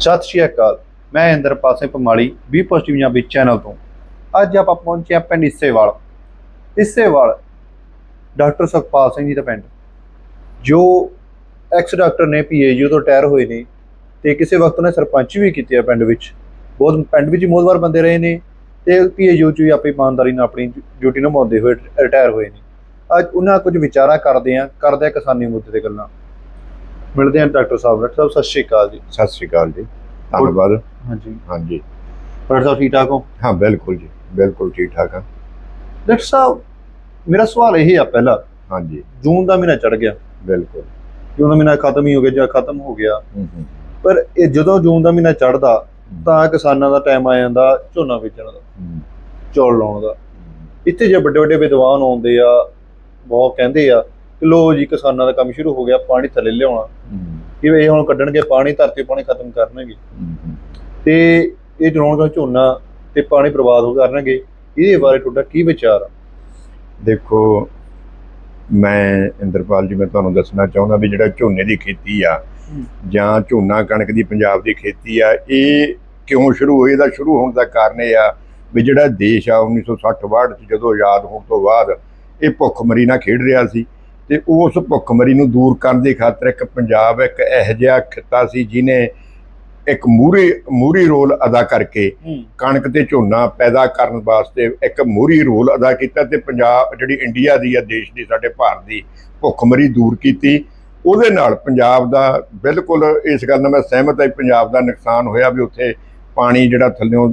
ਸਤਿ ਸ਼੍ਰੀ ਅਕਾਲ। ਮੈਂ ਇੰਦਰਪਾਲ ਸਿੰਘ ਪਮਾਲੀ ਵੀ ਪੋਸਟਿਵ ਪੰਜਾਬੀ ਚੈਨਲ ਤੋਂ। ਅੱਜ ਆਪਾਂ ਪਹੁੰਚੇ ਹਾਂ ਪਿੰਡ ਇਸੇਵਾਲ ਇਸੇਵਾਲ ਡਾਕਟਰ ਸੁਖਪਾਲ ਸਿੰਘ ਜੀ ਦਾ ਪਿੰਡ। ਜੋ ਐਕਸ ਡਾਕਟਰ ਨੇ ਪੀਏਯੂ ਤੋਂ ਰਿਟਾਇਰ ਹੋਏ ਨੇ ਤੇ ਕਿਸੇ ਵਕਤ ਉਹਨੇ ਸਰਪੰਚ ਵੀ ਕੀਤੀ ਆ ਪਿੰਡ ਵਿੱਚ। ਬਹੁਤ ਪਿੰਡ ਵਿੱਚ ਮੋਦਵਾਰ ਬੰਦੇ ਰਹੇ ਨੇ ਤੇ ਪੀਏਯੂ ਚ ਵੀ ਆਪਣੀ ਇਮਾਨਦਾਰੀ ਨਾਲ ਆਪਣੀ ਡਿਊਟੀ ਨਿਭਾਉਂਦੇ ਹੋਏ ਰਿਟਾਇਰ ਹੋਏ ਨੇ। ਅੱਜ ਉਹਨਾਂ ਕੁਝ ਵਿਚਾਰਾ ਕਰਦੇ ਆ ਕਰਦੇ ਆ ਕਿਸਾਨੀ ਮੁੱਦੇ ਤੇ ਗੱਲਾਂ। ਮਿਲਦੇ ਆ ਡਾਕਟਰ ਸਾਹਿਬ ਡਾਕਟਰ ਸਾਹਿਬ ਸਤਿ ਸ਼੍ਰੀ ਅਕਾਲ ਜੀ। ਸਤਿ ਸ਼੍ਰੀ ਅਕਾਲ ਜੀ। ਧੰਨਵਾਦ। ਹਾਂਜੀ। ਹਾਂਜੀ। ਡਾਕਟਰ ਸਾਹਿਬ ਠੀਕ ਠਾਕ ਹੋ? ਹਾਂ ਬਿਲਕੁਲ ਜੀ। ਬਿਲਕੁਲ ਠੀਕ ਠਾਕ ਹਾਂ ਡਾਕਟਰ ਸਾਹਿਬ ਮੇਰਾ ਸਵਾਲ ਇਹ ਆ ਪਹਿਲਾ। ਹਾਂਜੀ। ਜੂਨ ਦਾ ਮਹੀਨਾ ਚੜ ਗਿਆ। ਬਿਲਕੁਲ। ਜੂਨ ਦਾ ਮਹੀਨਾ ਖਤਮ ਹੀ ਹੋ ਗਿਆ ਜਾਂ ਖਤਮ ਹੋ ਗਿਆ। ਹੂੰ ਹੂੰ। ਪਰ ਇਹ ਜਦੋਂ ਜੂਨ ਦਾ ਮਹੀਨਾ ਚੜਦਾ ਤਾਂ ਕਿਸਾਨਾਂ ਦਾ ਟਾਈਮ ਆ ਜਾਂਦਾ ਝੋਨਾ ਬੀਜਣ ਦਾ ਹੂੰ, ਚੌਲ ਲਾਉਣ ਦਾ। ਇੱਥੇ ਜੇ ਵੱਡੇ ਵੱਡੇ ਵਿਦਵਾਨ ਆਉਂਦੇ ਆ ਬਹੁਤ ਕਹਿੰਦੇ ਆ ਲੋ ਜੀ ਕਿਸਾਨਾਂ ਦਾ ਕੰਮ ਸ਼ੁਰੂ ਹੋ ਗਿਆ ਪਾਣੀ ਥੱਲੇ ਲਿਆਉਣਾ ਕਿ ਇਹ ਹੁਣ ਕੱਢਣਗੇ ਪਾਣੀ ਧਰਤੀ ਪਾਣੀ ਖਤਮ ਕਰਨਗੇ। ਤੇ ਇਹ ਜਲਾਉਣ ਦਾ ਝੋਨਾ ਤੇ ਪਾਣੀ ਬਰਬਾਦ ਹੋ ਕਰਨਗੇ ਇਹਦੇ ਬਾਰੇ ਤੁਹਾਡਾ ਕੀ ਵਿਚਾਰ ਆ ਦੇਖੋ ਮੈਂ ਇੰਦਰਪਾਲ ਜੀ ਮੈਂ ਤੁਹਾਨੂੰ ਦੱਸਣਾ ਚਾਹੁੰਦਾ ਵੀ ਜਿਹੜਾ ਝੋਨੇ ਦੀ ਖੇਤੀ ਆ। ਜਾਂ ਝੋਨਾ ਕਣਕ ਦੀ ਪੰਜਾਬ ਦੀ ਖੇਤੀ ਆ ਇਹ ਕਿਉਂ ਸ਼ੁਰੂ ਹੋਈ ਇਹਦਾ ਸ਼ੁਰੂ ਹੋਣ ਦਾ ਕਾਰਨ ਇਹ ਆ ਵੀ ਜਿਹੜਾ ਦੇਸ਼ ਆ 1960 ਚ ਜਦੋਂ ਆਜ਼ਾਦ ਹੋਣ ਤੋਂ ਬਾਅਦ ਇਹ ਭੁੱਖਮਰੀ ਨਾਲ ਖੇਡ ਰਿਹਾ ਸੀ ਤੇ ਉਸ ਭੁੱਖਮਰੀ ਨੂੰ ਦੂਰ ਕਰਨ ਦੀ ਖਾਤਰ ਇੱਕ ਪੰਜਾਬ ਇੱਕ ਇਹੋ ਜਿਹਾ ਖਿੱਤਾ ਸੀ ਜਿਨੇ ਇੱਕ ਮੂਰੀ ਮੂਰੀ ਰੋਲ ਅਦਾ ਕਰਕੇ ਕਣਕ ਤੇ ਝੋਨਾ ਪੈਦਾ ਕਰਨ ਵਾਸਤੇ ਇੱਕ ਮੋਹਰੀ ਰੋਲ ਅਦਾ ਕੀਤਾ ਤੇ ਪੰਜਾਬ ਜਿਹੜੀ ਇੰਡੀਆ ਦੀ ਆ ਦੇਸ਼ ਦੀ ਸਾਡੇ ਭਾਰਤ ਦੀ ਭੁੱਖਮਰੀ ਦੂਰ ਕੀਤੀ। ਉਹਦੇ ਨਾਲ ਪੰਜਾਬ ਦਾ ਬਿਲਕੁਲ ਇਸ ਗੱਲ ਨਾਲ ਮੈਂ ਸਹਿਮਤ ਹਾਂ ਪੰਜਾਬ ਦਾ ਨੁਕਸਾਨ ਹੋਇਆ ਵੀ ਉੱਥੇ ਪਾਣੀ ਜਿਹੜਾ ਥੱਲਿਓਂ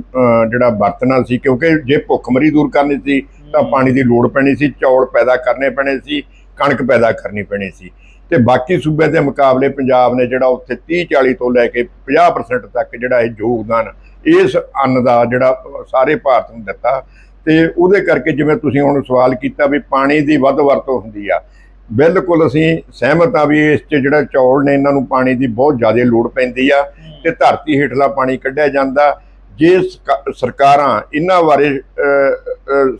ਜਿਹੜਾ ਵਰਤਣਾ ਸੀ ਕਿਉਂਕਿ ਜੇ ਭੁੱਖਮਰੀ ਦੂਰ ਕਰਨੀ ਸੀ ਤਾਂ ਪਾਣੀ ਦੀ ਲੋੜ ਪੈਣੀ ਸੀ ਚੌਲ ਪੈਦਾ ਕਰਨੇ ਪੈਣੇ ਸੀ। ਕਣਕ ਪੈਦਾ ਕਰਨੀ ਪੈਣੀ ਸੀ। ਤੇ ਬਾਕੀ ਸੂਬਿਆਂ ਦੇ ਮੁਕਾਬਲੇ ਪੰਜਾਬ ਨੇ ਜਿਹੜਾ ਉੱਥੇ 30 40 ਤੋਂ ਲੈ ਕੇ 50% ਤੱਕ ਜਿਹੜਾ ਇਹ ਯੋਗਦਾਨ ਇਸ ਅੰਨ ਦਾ ਜਿਹੜਾ ਸਾਰੇ ਭਾਰਤ ਨੂੰ ਦਿੱਤਾ। ਤੇ ਉਹਦੇ ਕਰਕੇ ਜਿਵੇਂ ਤੁਸੀਂ ਹੁਣ ਸਵਾਲ ਕੀਤਾ ਵੀ ਪਾਣੀ ਦੀ ਵੱਧ ਵਰਤੋਂ ਹੁੰਦੀ ਆ ਬਿਲਕੁਲ ਅਸੀਂ ਸਹਿਮਤ ਆ ਵੀ ਇਸ 'ਚ ਜਿਹੜਾ ਚੌਲ ਨੇ ਇਹਨਾਂ ਨੂੰ ਪਾਣੀ ਦੀ ਬਹੁਤ ਜ਼ਿਆਦਾ ਲੋੜ ਪੈਂਦੀ ਆ ਤੇ ਧਰਤੀ ਹੇਠਲਾ ਪਾਣੀ ਕੱਢਿਆ ਜਾਂਦਾ। ਜੇ ਸਰਕਾਰਾਂ ਇਹਨਾਂ ਬਾਰੇ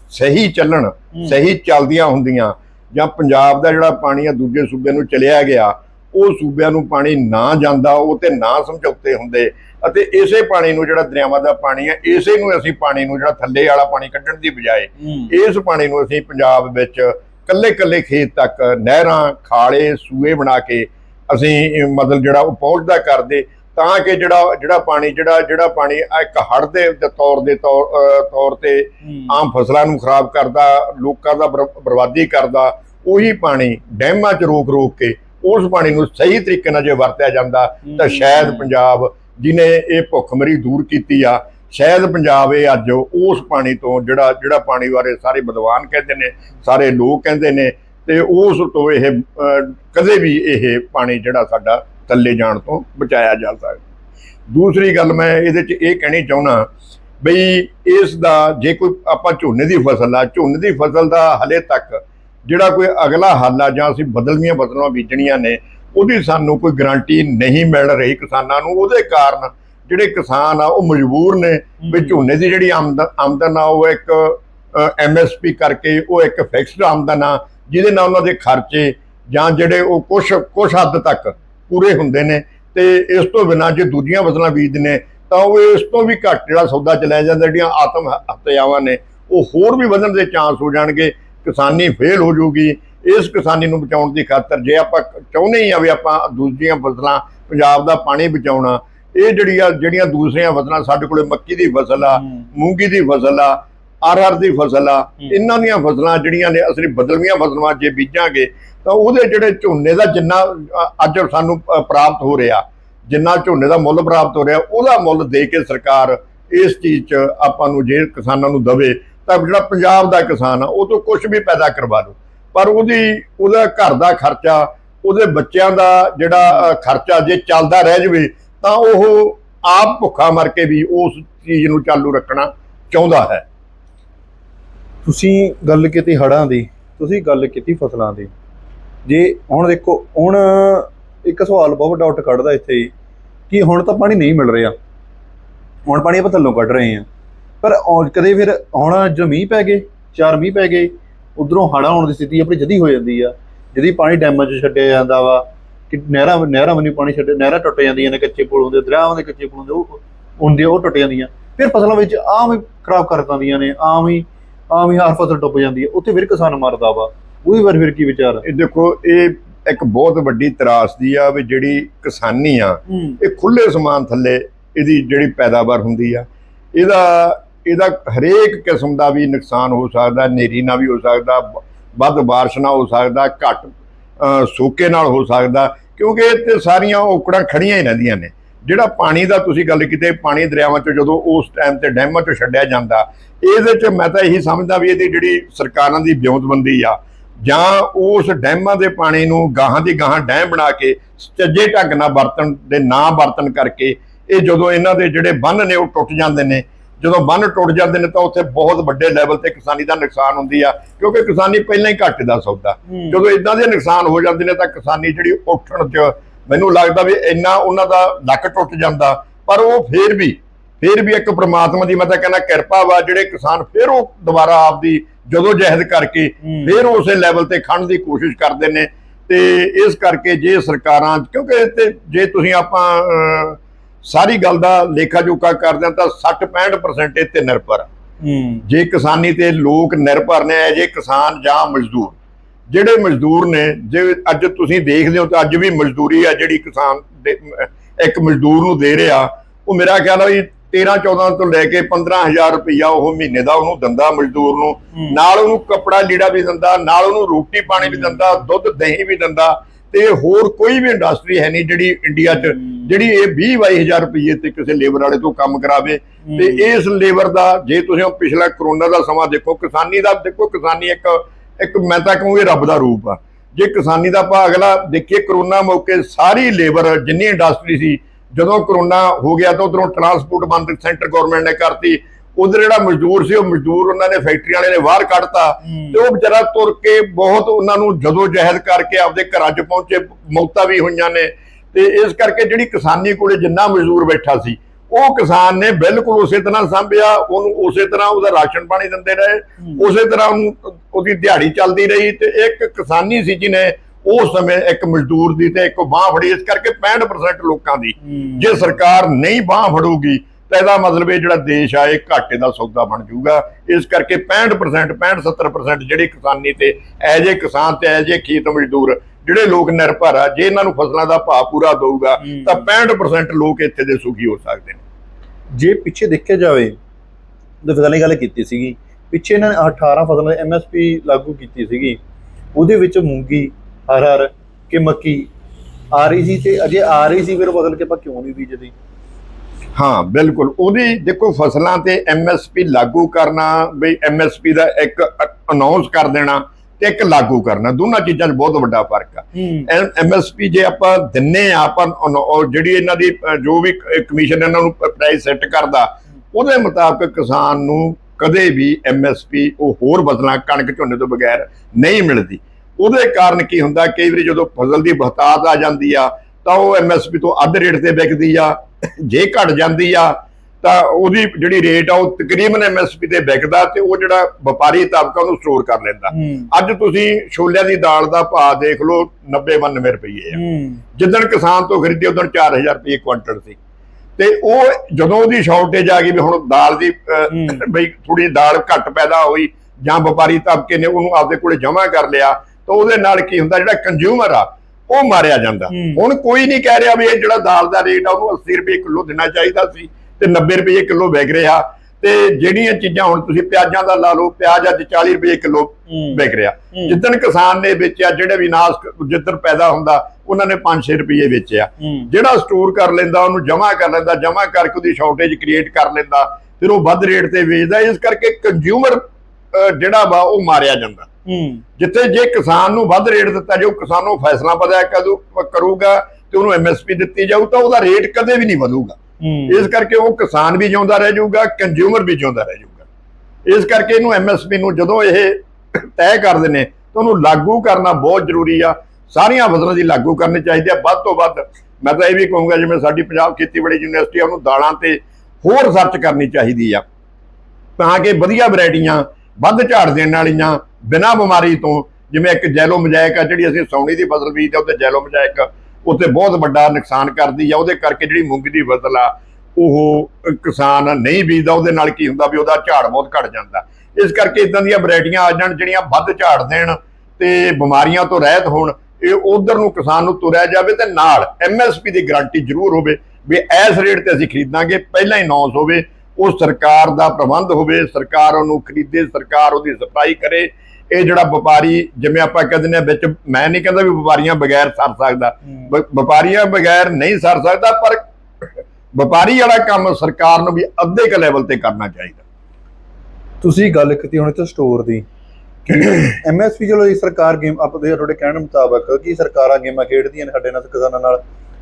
ਸਹੀ ਚੱਲਣ ਸਹੀ ਚੱਲਦੀਆਂ ਹੁੰਦੀਆਂ ਜਾਂ ਪੰਜਾਬ ਦਾ ਜਿਹੜਾ ਪਾਣੀ ਆ ਦੂਜੇ ਸੂਬਿਆਂ ਨੂੰ ਚਲਿਆ ਗਿਆ ਉਹ ਸੂਬਿਆਂ ਨੂੰ ਪਾਣੀ ਨਾ ਜਾਂਦਾ ਉਹ ਤੇ ਨਾ ਸਮਝੌਤੇ ਹੁੰਦੇ। ਅਤੇ ਇਸੇ ਪਾਣੀ ਨੂੰ ਜਿਹੜਾ ਦਰਿਆਵਾਂ ਦਾ ਪਾਣੀ ਹੈ ਇਸੇ ਨੂੰ ਅਸੀਂ ਪਾਣੀ ਨੂੰ ਜਿਹੜਾ ਥੱਲੇ ਵਾਲਾ ਪਾਣੀ ਕੱਢਣ ਦੀ ਬਜਾਏ ਇਸ ਪਾਣੀ ਨੂੰ ਅਸੀਂ ਪੰਜਾਬ ਵਿੱਚ ਕੱਲੇ ਕੱਲੇ ਖੇਤ ਤੱਕ ਨਹਿਰਾਂ ਖਾਲੇ ਸੂਏ ਬਣਾ ਕੇ ਅਸੀਂ ਮਤਲਬ ਜਿਹੜਾ ਉਹ ਪਹੁੰਚਦਾ ਕਰਦੇ ਤਾਂ ਕਿ ਜਿਹੜਾ ਜਿਹੜਾ ਪਾਣੀ ਜਿਹੜਾ ਜਿਹੜਾ ਪਾਣੀ ਇੱਕ ਹੜ੍ਹ ਦੇ ਤੌਰ ਦੇ ਤੌਰ ਤੇ ਆਮ ਫਸਲਾਂ ਨੂੰ ਖਰਾਬ ਕਰਦਾ ਲੋਕਾਂ ਦਾ ਬਰ- ਬਰਬਾਦੀ ਕਰਦਾ ਉਹੀ ਪਾਣੀ ਡੈਮਾਂ 'ਚ ਰੋਕ ਰੋਕ ਕੇ ਉਸ ਪਾਣੀ ਨੂੰ ਸਹੀ ਤਰੀਕੇ ਨਾਲ ਜੇ ਵਰਤਿਆ ਜਾਂਦਾ ਤਾਂ ਸ਼ਾਇਦ ਪੰਜਾਬ ਜਿਨੇ ਇਹ ਭੁੱਖਮਰੀ ਦੂਰ ਕੀਤੀ ਆ ਸ਼ਾਇਦ ਪੰਜਾਬ ਇਹ ਅੱਜ ਉਸ ਪਾਣੀ ਤੋਂ ਜਿਹੜਾ ਜਿਹੜਾ ਪਾਣੀ ਬਾਰੇ ਸਾਰੇ ਵਿਦਵਾਨ ਕਹਿੰਦੇ ਨੇ ਸਾਰੇ ਲੋਕ ਕਹਿੰਦੇ ਨੇ ਤੇ ਉਸ ਤੋਂ ਇਹ ਕਦੇ ਵੀ ਇਹ ਪਾਣੀ ਜਿਹੜਾ ਸਾਡਾ ਥੱਲੇ ਜਾਣ ਤੋਂ ਬਚਾਇਆ ਜਾ ਸਕਦਾ। ਦੂਸਰੀ ਗੱਲ ਮੈਂ ਇਹਦੇ 'ਚ ਇਹ ਕਹਿਣੀ ਚਾਹੁੰਦਾ ਬਈ ਇਸ ਦਾ ਜੇ ਕੋਈ ਆਪਾਂ ਝੋਨੇ ਦੀ ਫਸਲ ਆ ਝੋਨੇ ਦੀ ਫਸਲ ਦਾ ਹਲੇ ਤੱਕ ਜਿਹੜਾ ਕੋਈ ਅਗਲਾ ਹੱਲ ਆ ਜਾਂ ਅਸੀਂ ਬਦਲਵੀਆਂ ਫਸਲਾਂ ਬੀਜਣੀਆਂ ਨੇ ਉਹਦੀ ਸਾਨੂੰ ਕੋਈ ਗਾਰੰਟੀ ਨਹੀਂ ਮਿਲ ਰਹੀ ਕਿਸਾਨਾਂ ਨੂੰ। ਉਹਦੇ ਕਾਰਨ ਜਿਹੜੇ ਕਿਸਾਨ ਆ ਉਹ ਮਜਬੂਰ ਨੇ ਵੀ ਝੋਨੇ ਦੀ ਜਿਹੜੀ ਆਮਦਨ ਆਮਦਨ ਆ ਉਹ ਇੱਕ ਐਮਐਸਪੀ ਕਰਕੇ ਉਹ ਇੱਕ ਫਿਕਸਡ ਆਮਦਨ ਆ ਜਿਹਦੇ ਨਾਲ ਉਹਨਾਂ ਦੇ ਖਰਚੇ ਜਾਂ ਜਿਹੜੇ ਉਹ ਕੁਝ ਕੁਝ ਹੱਦ ਤੱਕ ਪੂਰੇ ਹੁੰਦੇ ਨੇ ਤੇ ਇਸ ਤੋਂ ਬਿਨਾਂ ਜੇ ਦੂਜੀਆਂ ਫਸਲਾਂ ਬੀਜਦੇ ਨੇ ਤਾਂ ਉਹ ਇਸ ਤੋਂ ਵੀ ਘੱਟ ਜਿਹੜਾ ਸੌਦਾ ਚਲਾਇਆ ਜਾਂਦਾ ਜਿਹੜੀਆਂ ਆਤਮ ਹੱਤਿਆਵਾਂ ਨੇ ਉਹ ਹੋਰ ਵੀ ਵਧਣ ਦੇ ਚਾਂਸ ਹੋ ਜਾਣਗੇ ਕਿਸਾਨੀ ਫੇਲ ਹੋ ਜਾਊਗੀ। ਇਸ ਕਿਸਾਨੀ ਨੂੰ ਬਚਾਉਣ ਦੀ ਖਾਤਰ ਜੇ ਆਪਾਂ ਚਾਹੁੰਦੇ ਹੀ ਆ ਵੀ ਆਪਾਂ ਦੂਜੀਆਂ ਫਸਲਾਂ ਪੰਜਾਬ ਦਾ ਪਾਣੀ ਬਚਾਉਣਾ ਇਹ ਜਿਹੜੀਆਂ ਜਿਹੜੀਆਂ ਦੂਸਰੀਆਂ ਫਸਲਾਂ ਸਾਡੇ ਕੋਲੇ ਮੱਕੀ ਦੀ ਫਸਲ ਆ ਮੂੰਗੀ ਦੀ ਫਸਲ ਆ ਅਰਹਰ ਦੀ ਫਸਲ ਆ ਇਹਨਾਂ ਦੀਆਂ ਫਸਲਾਂ ਜਿਹੜੀਆਂ ਨੇ ਅਸੀਂ ਬਦਲਵੀਆਂ ਫਸਲਾਂ ਜੇ ਬੀਜਾਂਗੇ ਤਾਂ ਉਹਦੇ ਜਿਹੜੇ ਝੋਨੇ ਦਾ ਜਿੰਨਾ ਅੱਜ ਸਾਨੂੰ ਪ੍ਰਾਪਤ ਹੋ ਰਿਹਾ ਜਿੰਨਾ ਝੋਨੇ ਦਾ ਮੁੱਲ ਪ੍ਰਾਪਤ ਹੋ ਰਿਹਾ ਉਹਦਾ ਮੁੱਲ ਦੇ ਕੇ ਸਰਕਾਰ ਇਸ ਚੀਜ਼ 'ਚ ਆਪਾਂ ਨੂੰ ਜੇ ਕਿਸਾਨਾਂ ਨੂੰ ਦਵੇ ਤਾਂ ਜਿਹੜਾ ਪੰਜਾਬ ਦਾ ਕਿਸਾਨ ਆ ਉਹ ਤੋਂ ਕੁਝ ਵੀ ਪੈਦਾ ਕਰਵਾ ਦੋ। ਪਰ ਉਹਦੀ ਉਹਦਾ ਘਰ ਦਾ ਖਰਚਾ ਉਹਦੇ ਬੱਚਿਆਂ ਦਾ ਜਿਹੜਾ ਖਰਚਾ ਜੇ ਚੱਲਦਾ ਰਹਿ ਜਵੇ ਤਾਂ ਉਹ ਆਪ ਭੁੱਖਾ ਮਰ ਕੇ ਵੀ ਉਸ ਚੀਜ਼ ਨੂੰ ਚਾਲੂ ਰੱਖਣਾ ਚਾਹੁੰਦਾ ਹੈ। ਤੁਸੀਂ ਗੱਲ ਕੀਤੀ ਹੜਾਂ ਦੀ ਤੁਸੀਂ ਗੱਲ ਕੀਤੀ ਫਸਲਾਂ ਦੀ। ਜੇ ਹੁਣ ਦੇਖੋ ਹੁਣ ਇੱਕ ਸਵਾਲ ਬਹੁਤ ਡਾਊਟ ਕੱਢਦਾ ਇੱਥੇ ਹੀ ਕਿ ਹੁਣ ਤਾਂ ਪਾਣੀ ਨਹੀਂ ਮਿਲ ਰਿਹਾ। ਹੁਣ ਪਾਣੀ ਆਪਾਂ ਥੱਲੋਂ ਕੱਢ ਰਹੇ ਹਾਂ। ਪਰ ਕਦੇ ਫਿਰ ਹੁਣ ਜੋ ਮੀਂਹ ਪੈ ਗਏ ਚਾਰ ਮੀਂਹ ਪੈ ਗਏ ਉਧਰੋਂ ਹੜ੍ਹਾਂ ਆਉਣ ਦੀ ਸਥਿਤੀ ਆਪਣੀ ਜਦੀ ਹੋ ਜਾਂਦੀ ਆ। ਜਦੀ ਪਾਣੀ ਡੈਮਾਂ 'ਚ ਛੱਡਿਆ ਜਾਂਦਾ ਵਾ ਕਿ ਨਹਿਰਾਂ ਨਹਿਰਾਂ ਵੰਨੀ ਪਾਣੀ ਛੱਡੇ ਨਹਿਰਾਂ ਟੁੱਟ ਜਾਂਦੀਆਂ ਨੇ ਕੱਚੇ ਪੁਲ ਹੁੰਦੇ ਦਰਿਆਵਾਂ ਦੇ ਕੱਚੇ ਪੁਲ ਹੁੰਦੇ ਉਹ ਹੁੰਦੇ ਆ, ਉਹ ਟੁੱਟ ਜਾਂਦੀਆਂ। ਫਿਰ ਫਸਲਾਂ ਵਿੱਚ ਆਮ ਹੀ ਖਰਾਬ ਕਰ ਦਿੰਦੀਆਂ ਨੇ ਆਮ ਹੀ ਆਮ ਹੀ ਹਰ ਫਸਲ ਡੁੱਬ ਜਾਂਦੀ ਹੈ ਉੱਥੇ ਫਿਰ ਕਿਸਾਨ ਮਰਦਾ ਵਾ। ਉਹਦੀ ਵਾਰ ਫਿਰ ਕੀ ਵਿਚਾਰ ਇਹ ਦੇਖੋ ਇਹ ਇੱਕ ਬਹੁਤ ਵੱਡੀ ਤਰਾਸਦੀ ਆ ਵੀ ਜਿਹੜੀ ਕਿਸਾਨੀ ਆ ਇਹ ਖੁੱਲੇ ਸਮਾਨ ਥੱਲੇ ਇਹਦੀ ਜਿਹੜੀ ਪੈਦਾਵਾਰ ਹੁੰਦੀ ਆ। ਇਹਦਾ ਇਹਦਾ ਹਰੇਕ ਕਿਸਮ ਦਾ ਵੀ ਨੁਕਸਾਨ ਹੋ ਸਕਦਾ ਨੇਰੀ ਨਾਲ ਵੀ ਹੋ ਸਕਦਾ ਵੱਧ ਬਾਰਿਸ਼ ਨਾਲ ਹੋ ਸਕਦਾ ਘੱਟ ਸੋਕੇ ਨਾਲ ਹੋ ਸਕਦਾ ਕਿਉਂਕਿ ਇਹ ਤੇ ਸਾਰੀਆਂ ਔਕੜਾਂ ਖੜੀਆਂ ਹੀ ਰਹਿੰਦੀਆਂ ਨੇ। ਜਿਹੜਾ ਪਾਣੀ ਦਾ ਤੁਸੀਂ ਗੱਲ ਕੀਤੀ ਪਾਣੀ ਦਰਿਆਵਾਂ ਚੋਂ ਜਦੋਂ ਉਸ ਟਾਈਮ ਤੇ ਡੈਮਾਂ ਚੋਂ ਛੱਡਿਆ ਜਾਂਦਾ ਇਹਦੇ ਚ ਮੈਂ ਤਾਂ ਇਹੀ ਸਮਝਦਾ ਵੀ ਇਹਦੀ ਜਿਹੜੀ ਸਰਕਾਰਾਂ ਦੀ ਵਿਉਂਤਬੰਦੀ ਆ ਜਾਂ ਉਸ ਡੈਮਾਂ ਦੇ ਪਾਣੀ ਨੂੰ ਗਾਹਾਂ ਦੀ ਗਾਹਾਂ ਡੈਮ ਬਣਾ ਕੇ ਸੱਜੇ ਢੰਗ ਨਾਲ ਵਰਤਣ ਦੇ ਨਾ ਵਰਤਣ ਕਰਕੇ ਇਹ ਜਦੋਂ ਇਹਨਾਂ ਦੇ ਜਿਹੜੇ ਬੰਨ ਨੇ ਉਹ ਟੁੱਟ ਜਾਂਦੇ ਨੇ ਜਦੋਂ ਬੰਨ ਟੁੱਟ ਜਾਂਦੇ ਨੇ ਤਾਂ ਉੱਥੇ ਬਹੁਤ ਵੱਡੇ ਲੈਵਲ ਤੇ ਕਿਸਾਨੀ ਦਾ ਨੁਕਸਾਨ ਹੁੰਦੀ ਆ ਕਿਉਂਕਿ ਕਿਸਾਨੀ ਪਹਿਲਾਂ ਹੀ ਘੱਟ ਦਾ ਸੌਦਾ ਜਦੋਂ ਇਦਾਂ ਦੇ ਨੁਕਸਾਨ ਹੋ ਜਾਂਦੇ ਨੇ ਤਾਂ ਕਿਸਾਨੀ ਜਿਹੜੀ ਉੱਠਣ 'ਚ ਮੈਨੂੰ ਲੱਗਦਾ ਵੀ ਇੰਨਾ ਉਹਨਾਂ ਦਾ ਲੱਕ ਟੁੱਟ ਜਾਂਦਾ ਪਰ ਉਹ ਫੇਰ ਵੀ ਫੇਰ ਵੀ ਇੱਕ ਪ੍ਰਮਾਤਮਾ ਦੀ ਮੈਂ ਤਾਂ ਕਹਿੰਦਾ ਕਿਰਪਾ ਵਾ ਜਿਹੜੇ ਕਿਸਾਨ ਫੇਰ ਉਹ ਦੁਬਾਰਾ ਆਪਦੀ ਜਦੋਂ ਜਹਿਦ ਕਰਕੇ। ਫੇਰ ਉਸੇ ਲੈਵਲ ਤੇ ਖੜਨ ਦੀ ਕੋਸ਼ਿਸ਼ ਕਰਦੇ ਨੇ ਤੇ ਇਸ ਕਰਕੇ ਜੇ ਸਰਕਾਰਾਂ ਕਿਉਂਕਿ ਤੇ ਜੇ ਤੁਸੀਂ ਆਪਾਂ ਸਾਰੀ ਗੱਲ ਦਾ ਲੇਖਾ ਜੋਖਾ ਕਰਦੇ ਹਾਂ ਤਾਂ 60-65% ਇਹ ਤੇ ਨਿਰਭਰ ਆ ਹੂੰ ਜੇ ਕਿਸਾਨੀ ਤੇ ਲੋਕ ਨਿਰਭਰ ਨੇ ਜੇ ਕਿਸਾਨ ਜਾਂ ਮਜ਼ਦੂਰ ਜਿਹੜੇ ਮਜ਼ਦੂਰ ਨੇ ਜੇ ਅੱਜ ਤੁਸੀਂ ਦੇਖਦੇ ਹੋ ਤਾਂ ਅੱਜ ਵੀ ਮਜ਼ਦੂਰੀ ਆ ਜਿਹੜੀ ਕਿਸਾਨ ਇੱਕ ਮਜ਼ਦੂਰ ਨੂੰ ਦੇ ਰਿਹਾ ਉਹ ਮੇਰਾ ਖਿਆਲ ਆ ਵੀ 13 14 ਤੋਂ ਲੈ ਕੇ 15000 ਰੁਪਈਆ ਉਹ ਮਹੀਨੇ ਦਾ ਉਹਨੂੰ ਦਿੰਦਾ ਮਜ਼ਦੂਰ ਨੂੰ। ਨਾਲ ਉਹਨੂੰ ਕੱਪੜਾ ਲੀੜਾ ਵੀ ਦਿੰਦਾ ਨਾਲ ਉਹਨੂੰ ਰੋਟੀ ਪਾਣੀ ਵੀ ਦਿੰਦਾ ਦੁੱਧ ਦਹੀਂ ਵੀ ਦਿੰਦਾ। ਤੇ ਹੋਰ ਕੋਈ ਵੀ ਇੰਡਸਟਰੀ ਹੈ ਨਹੀਂ ਜਿਹੜੀ ਇੰਡੀਆ 'ਚ ਜਿਹੜੀ ਇਹ 20 22000 ਰੁਪਏ ਤੇ ਕਿਸੇ ਲੇਬਰ ਵਾਲੇ ਤੋਂ ਕੰਮ ਕਰਾਵੇ। ਤੇ ਇਸ ਲੇਬਰ ਦਾ ਜੇ ਤੁਸੀਂ ਪਿਛਲਾ ਕਰੋਨਾ ਦਾ ਸਮਾਂ ਦੇਖੋ ਕਿਸਾਨੀ ਦਾ ਦੇਖੋ ਕਿਸਾਨੀ ਇੱਕ ਇੱਕ ਮੈਂ ਤਾਂ ਕਹੂੰ ਇਹ ਰੱਬ ਦਾ ਰੂਪ ਆ। ਜੇ ਕਿਸਾਨੀ ਦਾ ਆਪਾਂ ਅਗਲਾ ਦੇਖੀਏ ਕਰੋਨਾ ਮੌਕੇ ਸਾਰੀ ਲੇਬਰ ਜਿੰਨੀ ਇੰਡਸਟਰੀ ਸੀ ਜਦੋਂ ਕਰੋਨਾ ਹੋ ਗਿਆ ਤਾਂ ਉਧਰੋਂ ਟਰਾਂਸਪੋਰਟ ਬੰਦ ਸੈਂਟਰ ਗਵਰਨਮੈਂਟ ਨੇ ਕਰਤੀ। ਉਧਰ ਜਿਹੜਾ ਮਜ਼ਦੂਰ ਸੀ ਉਹ ਮਜ਼ਦੂਰ ਉਹਨਾਂ ਨੇ ਫੈਕਟਰੀ ਵਾਲੇ ਨੇ ਬਾਹਰ ਕੱਢਤਾ। ਤੇ ਉਹ ਵਿਚਾਰਾ ਤੁਰ ਕੇ ਬਹੁਤ ਉਹਨਾਂ ਨੂੰ ਜਦੋਂ ਜਹਿਦ ਕਰਕੇ ਆਪਦੇ ਘਰਾਂ 'ਚ ਪਹੁੰਚੇ ਮੌਤਾਂ ਵੀ ਹੋਈਆਂ ਨੇ। ਤੇ ਇਸ ਕਰਕੇ ਜਿਹੜੀ ਕਿਸਾਨੀ ਕੋਲੇ ਜਿੰਨਾ ਮਜ਼ਦੂਰ ਬੈਠਾ ਸੀ ਉਹ ਕਿਸਾਨ ਨੇ ਬਿਲਕੁਲ ਉਸੇ ਤਰ੍ਹਾਂ ਸੰਭਿਆ ਉਹਨੂੰ ਉਸੇ ਤਰ੍ਹਾਂ ਉਹਦਾ ਰਾਸ਼ਨ ਪਾਣੀ ਦਿੰਦੇ ਰਹੇ ਉਸੇ ਤਰ੍ਹਾਂ ਉਹਨੂੰ ਉਹਦੀ ਦਿਹਾੜੀ ਚੱਲਦੀ ਰਹੀ ਤੇ ਇੱਕ ਕਿਸਾਨੀ ਸੀ ਜਿਹਨੇ ਉਸ ਸਮੇਂ ਇੱਕ ਮਜ਼ਦੂਰ ਦੀ ਤੇ ਇੱਕ ਬਾਹ ਫੜੀ ਇਸ ਕਰਕੇ 65% ਲੋਕਾਂ ਦੀ। ਜੇ ਸਰਕਾਰ ਨਹੀਂ ਬਾਹ ਫੜੂਗੀ ਤਾਂ ਇਹਦਾ ਮਤਲਬ ਇਹ ਜਿਹੜਾ ਦੇਸ਼ ਆ ਇਹ ਘਾਟੇ ਦਾ ਸੌਦਾ ਬਣ ਜਾਊਗਾ। ਇਸ ਕਰਕੇ 65% 65 70% ਜਿਹੜੀ ਕਿਸਾਨੀ ਤੇ ਐ ਜੇ ਕਿਸਾਨ ਤੇ ਐ ਜੇ ਖੇਤ ਮਜ਼ਦੂਰ ਜਿਹੜੇ ਲੋਕ ਨਿਰਭਰ ਆ ਜੇ ਇਹਨਾਂ ਨੂੰ ਫਸਲਾਂ ਦਾ ਭਾਅ ਪੂਰਾ ਦਊਗਾ। ਤਾਂ 65% ਲੋਕ ਇੱਥੇ ਦੇ ਸੁਖੀ ਹੋ ਸਕਦੇ ਨੇ। ਜੇ ਪਿੱਛੇ ਦੇਖਿਆ ਜਾਵੇ ਤਾਂ ਫਸਲਾਂ ਦੀ ਗੱਲ ਕੀਤੀ ਸੀਗੀ ਪਿੱਛੇ ਇਹਨਾਂ ਨੇ 18 ਫਸਲਾਂ ਦੀ ਐਮਐਸਪੀ ਲਾਗੂ ਕੀਤੀ ਸੀਗੀ ਉਹਦੇ ਵਿੱਚ ਮੂੰਗੀ ਹਰਹਰ ਕਿ ਮੱਕੀ ਆ ਰਹੀ ਸੀ ਤੇ ਅਜੇ ਆ ਰਹੀ ਸੀ ਫਿਰ ਬਦਲ ਕੇ ਆਪਾਂ ਕਿਉਂ ਨਹੀਂ ਬੀਜਦੇ? ਹਾਂ ਬਿਲਕੁਲ। ਉਹਦੀ ਦੇਖੋ ਫਸਲਾਂ ਤੇ ਐਮਐਸਪੀ ਲਾਗੂ ਕਰਨਾ ਬਈ ਐਮਐਸਪੀ ਦਾ ਇੱਕ ਅਨਾਉਂਸ ਕਰ ਦੇਣਾ ਤੇ ਇੱਕ ਲਾਗੂ ਕਰਨਾ ਦੋਨਾਂ ਚੀਜ਼ਾਂ 'ਚ ਬਹੁਤ ਵੱਡਾ ਫ਼ਰਕ ਆ। ਐਮਐਸਪੀ ਜੇ ਆਪਾਂ ਦਿੰਨੇ ਆ ਆਪਾਂ ਉਹ ਜਿਹੜੀ ਇਹਨਾਂ ਦੀ ਜੋ ਵੀ ਕਮਿਸ਼ਨ ਇਹਨਾਂ ਨੂੰ ਪ੍ਰਾਈਸ ਸੈੱਟ ਕਰਦਾ ਉਹਦੇ ਮੁਤਾਬਕ ਕਿਸਾਨ ਨੂੰ ਕਦੇ ਵੀ ਐਮਐਸਪੀ ਉਹ ਹੋਰ ਫਸਲਾਂ ਕਣਕ ਝੋਨੇ ਤੋਂ ਬਗੈਰ ਨਹੀਂ ਮਿਲਦੀ। ਉਹਦੇ ਕਾਰਨ ਕੀ ਹੁੰਦਾ ਕਈ ਵਾਰੀ ਜਦੋਂ ਫਸਲ ਦੀ ਬਹੁਤਾਤ ਆ ਜਾਂਦੀ ਆ ਤਾਂ ਉਹ ਐਮਐਸਪੀ ਤੋਂ ਅੱਧ ਰੇਟ ਤੇ ਵਿਕਦੀ ਆ ਜੇ ਘਟ ਜਾਂਦੀ ਆ ਤਾਂ ਉਹਦੀ ਜਿਹੜੀ ਰੇਟ ਆ ਉਹ ਤਕਰੀਬਨ ਐਮਐਸਪੀ ਤੇ ਵਿਕਦਾ ਤੇ ਉਹ ਜਿਹੜਾ ਵਪਾਰੀ ਤਬਕਾ ਉਹਨੂੰ ਸਟੋਰ ਕਰ ਲੈਂਦਾ। ਅੱਜ ਤੁਸੀਂ ਛੋਲਿਆਂ ਦੀ ਦਾਲ ਦਾ ਭਾਅ ਦੇਖ ਲਓ 90 92 ਰੁਪਏ ਆ। ਜਿੱਦਣ ਕਿਸਾਨ ਤੋਂ ਖਰੀਦੀ ਉਦੋਂ 4000 ਰੁਪਏ ਕੁਇੰਟਲ ਸੀ। ਤੇ ਉਹ ਜਦੋਂ ਉਹਦੀ ਸ਼ਾਰਟੇਜ ਆ ਗਈ ਵੀ ਹੁਣ ਦਾਲ ਦੀ। ਬਈ ਥੋੜੀ ਦਾਲ ਘੱਟ ਪੈਦਾ ਹੋਈ ਜਾਂ ਵਪਾਰੀ ਤਬਕੇ ਨੇ ਉਹਨੂੰ ਆਪਦੇ ਕੋਲੇ ਜਮ੍ਹਾਂ ਕਰ ਲਿਆ ਤਾਂ ਉਹਦੇ ਨਾਲ ਕੀ ਹੁੰਦਾ ਜਿਹੜਾ ਕੰਜ਼ਿਊਮਰ ਆ ਉਹ ਮਾਰਿਆ ਜਾਂਦਾ। ਹੁਣ ਕੋਈ ਨਹੀਂ ਕਹਿ ਰਿਹਾ ਵੀ ਇਹ ਜਿਹੜਾ ਦਾਲ ਦਾ ਰੇਟ ਆ ਉਹਨੂੰ 80 ਰੁਪਏ ਕਿਲੋ ਦੇਣਾ ਚਾਹੀਦਾ ਸੀ। ਤੇ 90 ਰੁਪਏ ਕਿਲੋ ਵਿਕ ਰਿਹਾ ਤੇ ਜਿਹੜੀਆਂ ਚੀਜ਼ਾਂ ਹੁਣ ਤੁਸੀਂ ਪਿਆਜ਼ਾਂ ਦਾ ਲਾ ਲਓ ਪਿਆਜ਼ ਅੱਜ 40 ਰੁਪਏ ਕਿਲੋ ਵਿਕ ਰਿਹਾ। ਜਿੱਦਣ ਕਿਸਾਨ ਨੇ ਵੇਚਿਆ ਜਿਹੜੇ ਵੀ ਨਾਸ ਜਿੱਦਣ ਪੈਦਾ ਹੁੰਦਾ ਉਹਨਾਂ ਨੇ 5-6 ਰੁਪਏ ਵੇਚਿਆ। ਜਿਹੜਾ ਸਟੋਰ ਕਰ ਲੈਂਦਾ ਉਹਨੂੰ ਜਮ੍ਹਾਂ ਕਰ ਲੈਂਦਾ ਜਮ੍ਹਾਂ ਕਰਕੇ ਉਹਦੀ ਸ਼ਾਰਟੇਜ ਕ੍ਰੀਏਟ ਕਰ ਲੈਂਦਾ ਫਿਰ ਉਹ ਵੱਧ ਰੇਟ ਤੇ ਵੇਚਦਾ ਇਸ ਕਰਕੇ ਕੰਜ਼ਿਊਮਰ ਜਿਹੜਾ ਵਾ ਉਹ ਮਾਰਿਆ ਜਾਂਦਾ। ਜਿੱਥੇ ਜੇ ਕਿਸਾਨ ਨੂੰ ਵੱਧ ਰੇਟ ਦਿੱਤਾ ਜਾਊ ਕਿਸਾਨ ਨੂੰ ਫੈਸਲਾ ਪਤਾ ਕਦੋਂ ਕਰੂਗਾ ਤੇ ਉਹਨੂੰ ਐਮਐਸਪੀ ਦਿੱਤੀ ਜਾਊ ਤਾਂ ਉਹਦਾ ਰੇਟ ਕਦੇ ਵੀ ਨਹੀਂ ਵਧੂਗਾ। ਇਸ ਕਰਕੇ ਉਹ ਕਿਸਾਨ ਵੀ ਜਿਉਂਦਾ ਰਹਿ ਜਾਊਗਾ ਕੰਜ਼ਿਊਮਰ ਵੀ ਜਿਉਂਦਾ ਰਹਿ ਜਾਊਗਾ। ਇਸ ਕਰਕੇ ਇਹਨੂੰ ਐਮਐਸਪੀ ਨੂੰ ਜਦੋਂ ਇਹ ਤੈਅ ਕਰਦੇ ਨੇ ਤਾਂ ਉਹਨੂੰ ਲਾਗੂ ਕਰਨਾ ਬਹੁਤ ਜ਼ਰੂਰੀ ਆ। ਸਾਰੀਆਂ ਫਸਲਾਂ ਦੀ ਲਾਗੂ ਕਰਨੀ ਚਾਹੀਦੀ ਆ। ਵੱਧ ਤੋਂ ਵੱਧ ਮੈਂ ਤਾਂ ਇਹ ਵੀ ਕਹੂੰਗਾ, ਜਿਵੇਂ ਸਾਡੀ ਪੰਜਾਬ ਖੇਤੀਬਾੜੀ ਯੂਨੀਵਰਸਿਟੀ ਆ, ਉਹਨੂੰ ਦਾਲਾਂ ਤੇ ਹੋਰ ਸਰਚ ਕਰਨੀ ਚਾਹੀਦੀ ਆ। ਤਾਂ ਕਿ ਵਧੀਆ ਵੈਰਾਈਟੀਆਂ ਵੱਧ ਝਾੜ ਦੇਣ ਵਾਲੀਆਂ ਬਿਨਾਂ ਬਿਮਾਰੀ ਤੋਂ, ਜਿਵੇਂ ਇੱਕ ਜੈਲੋ ਮਜਾਇਕ ਆ, ਜਿਹੜੀ ਅਸੀਂ ਸੌਣੀ ਦੀ ਫਸਲ ਬੀਜਦੇ ਉਹਦੇ ਜੈਲੋ ਮਜਾਇਕ ਉੱਥੇ ਬਹੁਤ ਵੱਡਾ ਨੁਕਸਾਨ ਕਰਦੀ ਆ, ਉਹਦੇ ਕਰਕੇ ਜਿਹੜੀ ਮੂੰਗੀ ਦੀ ਫਸਲ ਆ, ਉਹ ਕਿਸਾਨ ਨਹੀਂ ਬੀਜਦਾ, ਉਹਦੇ ਨਾਲ ਕੀ ਹੁੰਦਾ ਵੀ ਉਹਦਾ ਝਾੜ ਬਹੁਤ ਘਟ ਜਾਂਦਾ। ਇਸ ਕਰਕੇ ਇਦਾਂ ਦੀਆਂ ਵੈਰਾਈਟੀਆਂ ਆ ਜਾਣ, ਜਿਹੜੀਆਂ ਵੱਧ ਝਾੜ ਦੇਣ ਤੇ ਬਿਮਾਰੀਆਂ ਤੋਂ ਰਹਿਤ ਹੋਣ, ਇਹ ਉਧਰ ਨੂੰ ਕਿਸਾਨ ਨੂੰ ਤੁਰਿਆ ਜਾਵੇ ਤੇ ਨਾਲ ਐਮਐਸਪੀ ਦੀ ਗਾਰੰਟੀ ਜ਼ਰੂਰ ਹੋਵੇ ਵੀ ਇਸ ਰੇਟ ਤੇ ਅਸੀਂ ਖਰੀਦਾਂਗੇ, ਪਹਿਲਾਂ ਹੀ ਨੌਸ ਹੋਵੇ, ਉਹ ਸਰਕਾਰ ਦਾ ਪ੍ਰਬੰਧ ਹੋਵੇ, ਸਰਕਾਰ ਉਹਨੂੰ ਖਰੀਦੇ, ਸਰਕਾਰ ਉਹਦੀ ਸਪਲਾਈ ਕਰੇ ਇਹ ਜਿਹੜਾ ਵਪਾਰੀ ਜਿਵੇਂ ਆਪਾਂ ਕਹਿੰਦੇ ਨੇ ਵਿੱਚ ਮੈਂ ਨਹੀਂ ਕਹਿੰਦਾ ਵੀ ਵਪਾਰੀਆਂ ਬਗੈਰ ਸਰ ਸਕਦਾ। ਵਪਾਰੀਆਂ ਬਗੈਰ ਨਹੀਂ ਸਰ ਸਕਦਾ ਪਰ ਵਪਾਰੀ ਵਾਲਾ ਕੰਮ ਸਰਕਾਰ ਨੂੰ ਵੀ ਅੱਧੇ ਕ ਲੈਵਲ ਤੇ ਕਰਨਾ ਚਾਹੀਦਾ। ਤੁਸੀਂ ਗੱਲ ਕੀਤੀ ਹੁਣ ਇੱਥੇ ਸਟੋਰ ਦੀ। ਐਮਐਸਪੀ ਚਲੋ ਇਹ ਸਰਕਾਰ ਗੇਮ ਆਪਦੇ ਤੁਹਾਡੇ ਕਹਿਣ ਮੁਤਾਬਕ ਕਿ ਸਰਕਾਰਾਂ ਗੇਮਾਂ ਖੇਡਦੀਆਂ ਨੇ ਸਾਡੇ ਨਾਲ ਕਿਸਾਨਾਂ ਨਾਲ?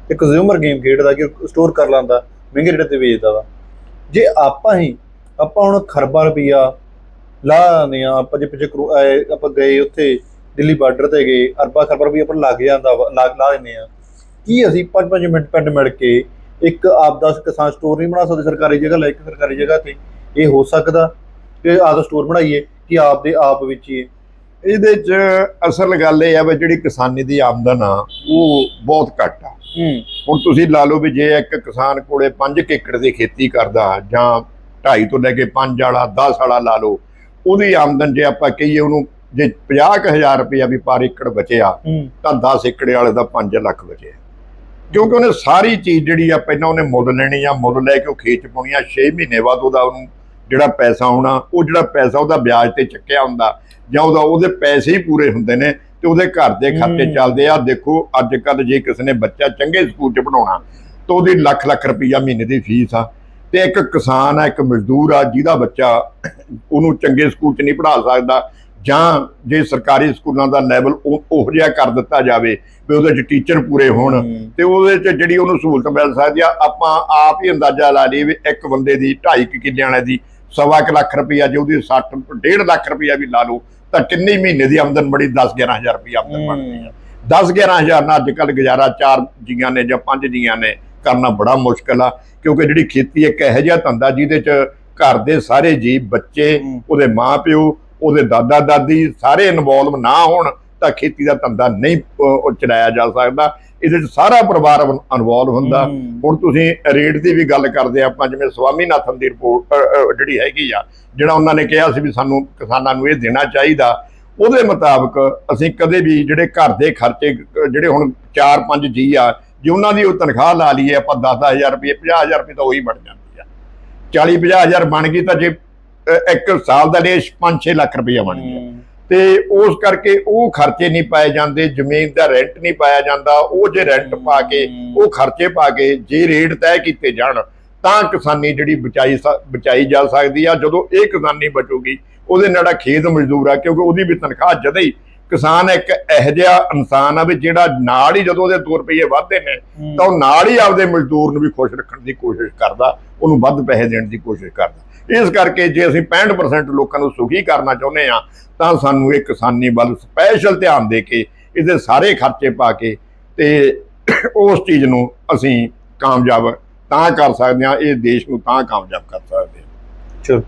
ਤੇ ਕੰਜ਼ਿਊਮਰ ਗੇਮ ਖੇਡਦਾ ਕਿ ਸਟੋਰ ਕਰ ਲੈਂਦਾ ਮਹਿੰਗੇ ਰੇਟ ਤੇ ਵੇਚਦਾ ਵਾ। ਜੇ ਆਪਾਂ ਹੀ ਆਪਾਂ ਹੁਣ ਖਰਬਾਂ ਰੁਪਈਆ ਲਾ ਆਉਂਦੇ ਆ ਆਪਾਂ ਜੇ ਪਿੱਛੇ ਕਰੋ- ਆਪਾਂ ਗਏ ਉੱਥੇ ਦਿੱਲੀ ਬਾਰਡਰ ਤੇ ਗਏ ਅਰਬਾ ਖਰਬਾਂ ਰੁਪਈਆ ਆਪਾਂ ਲੱਗ ਜਾਂਦਾ ਵਾ ਲਾ ਲਾ ਦਿੰਦੇ ਆ ਕੀ ਅਸੀਂ 5-5 ਮਿੰਟ ਪਿੰਡ ਮਿਲ ਕੇ ਇੱਕ ਆਪਦਾ ਕਿਸਾਨ ਸਟੋਰ ਨਹੀਂ ਬਣਾ ਸਕਦੇ ਸਰਕਾਰੀ ਜਗ੍ਹਾ ਲੈ ਕੇ ਸਰਕਾਰੀ ਜਗ੍ਹਾ ਤੇ ਇਹ ਹੋ ਸਕਦਾ ਕਿ ਆਪਦਾ ਸਟੋਰ ਬਣਾਈਏ ਕਿ ਆਪ ਦੇ ਆਪ ਵੇਚੀਏ। ਇਹਦੇ 'ਚ ਅਸਲ ਗੱਲ ਇਹ ਆ ਵੀ ਜਿਹੜੀ ਕਿਸਾਨੀ ਦੀ ਆਮਦਨ ਆ ਉਹ ਬਹੁਤ ਘੱਟ ਆ। ਹੂੰ। ਹੁਣ ਤੁਸੀਂ ਲਾ ਲਓ ਵੀ ਜੇ ਇੱਕ ਕਿਸਾਨ ਕੋਲੇ 5 ਏਕੜ ਦੀ ਖੇਤੀ ਕਰਦਾ ਜਾਂ 2.5 ਤੋਂ ਲੈ ਕੇ 5 ਵਾਲਾ 10 ਵਾਲਾ ਲਾ ਲਓ ਉਹਦੀ ਆਮਦਨ ਜੇ ਆਪਾਂ ਕਹੀਏ ਉਹਨੂੰ ਜੇ 50000 ਰੁਪਇਆ ਵੀ ਪਰ ਏਕੜ ਬਚਿਆ ਤਾਂ 10 ਏਕੜ ਵਾਲੇ ਦਾ 5 ਲੱਖ ਬਚਿਆ। ਕਿਉਂਕਿ ਉਹਨੇ ਸਾਰੀ ਚੀਜ਼ ਜਿਹੜੀ ਆ ਪਹਿਲਾਂ ਉਹਨੇ ਮੁੱਲ ਲੈਣੀ ਆ ਮੁੱਲ ਲੈ ਕੇ ਉਹ ਖੇਤ 'ਚ ਪਾਉਣੀ ਆ 6 ਮਹੀਨੇ ਬਾਅਦ ਉਹਦਾ ਉਹਨੂੰ ਜਿਹੜਾ ਪੈਸਾ ਆਉਣਾ ਉਹ ਜਿਹੜਾ ਪੈਸਾ ਉਹਦਾ ਵਿਆਜ ਤੇ ਚੱਕਿਆ ਹੁੰਦਾ ਜਾਂ ਉਹਦਾ ਉਹਦੇ ਪੈਸੇ ਹੀ ਪੂਰੇ ਹੁੰਦੇ ਨੇ ਤੇ ਉਹਦੇ ਘਰ ਦੇ ਖਾਤੇ। ਚੱਲਦੇ ਆ। ਦੇਖੋ ਅੱਜ ਕੱਲ ਜੇ ਕਿਸੇ ਨੇ ਬੱਚਾ ਚੰਗੇ ਸਕੂਲ 'ਚ ਪੜਾਉਣਾ ਤਾਂ ਉਹਦੀ ਲੱਖ ਲੱਖ ਰੁਪਈਆ ਮਹੀਨੇ ਦੀ ਫੀਸ ਆ। ਤੇ ਇੱਕ ਕਿਸਾਨ ਆ ਇੱਕ ਮਜ਼ਦੂਰ ਆ ਜਿਹਦਾ ਬੱਚਾ ਉਹਨੂੰ ਚੰਗੇ ਸਕੂਲ 'ਚ ਨਹੀਂ ਪੜ੍ਹਾ ਸਕਦਾ ਜਾਂ ਜੇ ਸਰਕਾਰੀ ਸਕੂਲਾਂ ਦਾ ਲੈਵਲ ਉਹ ਜਿਹਾ ਕਰ ਦਿੱਤਾ ਜਾਵੇ ਵੀ ਉਹਦੇ 'ਚ ਟੀਚਰ ਪੂਰੇ ਹੋਣ। ਤੇ ਉਹਦੇ 'ਚ ਜਿਹੜੀ ਉਹਨੂੰ ਸਹੂਲਤ ਮਿਲ ਸਕਦੀ ਆ ਆਪਾਂ ਆਪ ਹੀ ਅੰਦਾਜ਼ਾ ਲਾ ਲਈਏ ਵੀ ਇੱਕ ਬੰਦੇ ਦੀ 2.5 ਕਿੱਲਿਆਂ ਵਾਲੇ ਦੀ ਸਵਾ ਕੁ ਲੱਖ ਰੁਪਈਆ ਜੇ ਉਹਦੀ 60 1.5 ਲੱਖ ਰੁਪਈਆ ਵੀ ਲਾ ਲਓ ਤਾਂ ਕਿੰਨੇ ਮਹੀਨੇ ਦੀ ਆਮਦਨ ਬੜੀ 10 11000 ਰੁਪਈਆ ਆਮਦਨ ਬਣਦੀ ਆ 10 11000 ਨਾਲ ਅੱਜ ਕੱਲ ਗੁਜ਼ਾਰਾ ਚਾਰ ਜੀਆਂ ਨੇ ਜਾਂ ਪੰਜ ਜੀਆਂ ਨੇ ਕਰਨਾ ਬੜਾ ਮੁਸ਼ਕਲ ਆ ਕਿਉਂਕਿ ਜਿਹੜੀ ਖੇਤੀ ਇੱਕ ਇਹੋ ਜਿਹਾ ਧੰਦਾ ਜਿਹਦੇ 'ਚ ਘਰ ਦੇ ਸਾਰੇ ਜੀ ਬੱਚੇ। ਉਹਦੇ ਮਾਪਿਓ ਉਹਦੇ ਦਾਦਾ ਦਾਦੀ ਸਾਰੇ ਇਨਵੋਲਵ ਨਾ ਹੋਣ ਤਾਂ ਖੇਤੀ ਦਾ ਧੰਦਾ ਨਹੀਂ ਚਲਾਇਆ ਜਾ ਸਕਦਾ ਇਹਦੇ 'ਚ ਸਾਰਾ ਪਰਿਵਾਰ ਇਨਵੋਲਵ ਹੁੰਦਾ। ਹੁਣ ਤੁਸੀਂ ਰੇਟ ਦੀ ਵੀ ਗੱਲ ਕਰਦੇ ਆਪਾਂ ਜਿਵੇਂ ਸਵਾਮੀਨਾਥਨ ਦੀ ਰਿਪੋਰਟ ਜਿਹੜੀ ਹੈਗੀ ਆ ਜਿਹੜਾ ਉਹਨਾਂ ਨੇ ਕਿਹਾ ਸੀ ਵੀ ਸਾਨੂੰ ਕਿਸਾਨਾਂ ਨੂੰ ਇਹ ਦੇਣਾ ਚਾਹੀਦਾ ਉਹਦੇ ਮੁਤਾਬਕ ਅਸੀਂ ਕਦੇ ਵੀ ਜਿਹੜੇ ਘਰ ਦੇ ਖਰਚੇ ਜਿਹੜੇ ਹੁਣ 4-5 ਜੀ ਆ ਜੇ ਉਹਨਾਂ ਦੀ ਉਹ ਤਨਖਾਹ ਲਾ ਲਈਏ ਆਪਾਂ 10-10000 ਰੁਪਏ 50000 ਰੁਪਏ ਤਾਂ ਉਹੀ ਬਣ ਜਾਂਦੀ ਆ। 40-50000 ਬਣ ਗਈ ਤਾਂ ਜੇ ਇੱਕ ਸਾਲ ਦਾ ਲਈ 5-6 ਲੱਖ ਰੁਪਏ ਬਣ ਗਿਆ। ਤੇ ਉਸ ਕਰਕੇ ਉਹ ਖਰਚੇ ਨਹੀਂ ਪਾਏ ਜਾਂਦੇ ਜ਼ਮੀਨ ਦਾ ਰੈਂਟ ਨਹੀਂ ਪਾਇਆ ਜਾਂਦਾ ਉਹ ਜੇ ਰੈਂਟ ਪਾ ਕੇ ਉਹ ਖਰਚੇ ਪਾ ਕੇ ਜੇ ਰੇਟ ਤੈਅ ਕੀਤੇ ਜਾਣ ਤਾਂ ਕਿਸਾਨੀ ਜਿਹੜੀ ਬਚਾਈ ਬਚਾਈ ਜਾ ਸਕਦੀ ਆ। ਜਦੋਂ ਇਹ ਕਿਸਾਨੀ ਬਚੂਗੀ ਉਹਦੇ ਨਾਲ ਖੇਤ ਮਜ਼ਦੂਰ ਆ ਕਿਉਂਕਿ ਉਹਦੀ ਵੀ ਤਨਖਾਹ ਜਦੇ ਹੀ ਕਿਸਾਨ ਇੱਕ ਇਹੋ ਜਿਹਾ ਇਨਸਾਨ ਆ ਵੀ ਜਿਹੜਾ ਨਾਲ ਹੀ ਜਦੋਂ ਉਹਦੇ 2 ਰੁਪਏ ਵੱਧਦੇ ਨੇ ਤਾਂ ਉਹ ਨਾਲ ਹੀ ਆਪਦੇ ਮਜ਼ਦੂਰ ਨੂੰ ਵੀ ਖੁਸ਼ ਰੱਖਣ ਦੀ ਕੋਸ਼ਿਸ਼ ਕਰਦਾ ਉਹਨੂੰ ਵੱਧ ਪੈਸੇ ਦੇਣ ਦੀ ਕੋਸ਼ਿਸ਼ ਕਰਦਾ। ਇਸ ਕਰਕੇ ਜੇ ਅਸੀਂ 65% ਲੋਕਾਂ ਨੂੰ ਸੁਖੀ ਕਰਨਾ ਚਾਹੁੰਦੇ ਆ ਤਾਂ ਸਾਨੂੰ ਇਹ ਕਿਸਾਨੀ ਵੱਲ ਸਪੈਸ਼ਲ ਧਿਆਨ ਦੇ ਕੇ ਇਹਦੇ ਸਾਰੇ ਖਰਚੇ ਪਾ ਕੇ ਤੇ ਉਸ ਚੀਜ਼ ਨੂੰ ਅਸੀਂ ਕਾਮਯਾਬ ਤਾਂ ਕਰ ਸਕਦੇ ਆ ਇਹ ਦੇਸ਼ ਨੂੰ ਤਾਂ ਕਾਮਯਾਬ ਕਰ ਸਕਦੇ ਹਾਂ। ਚਲੋ।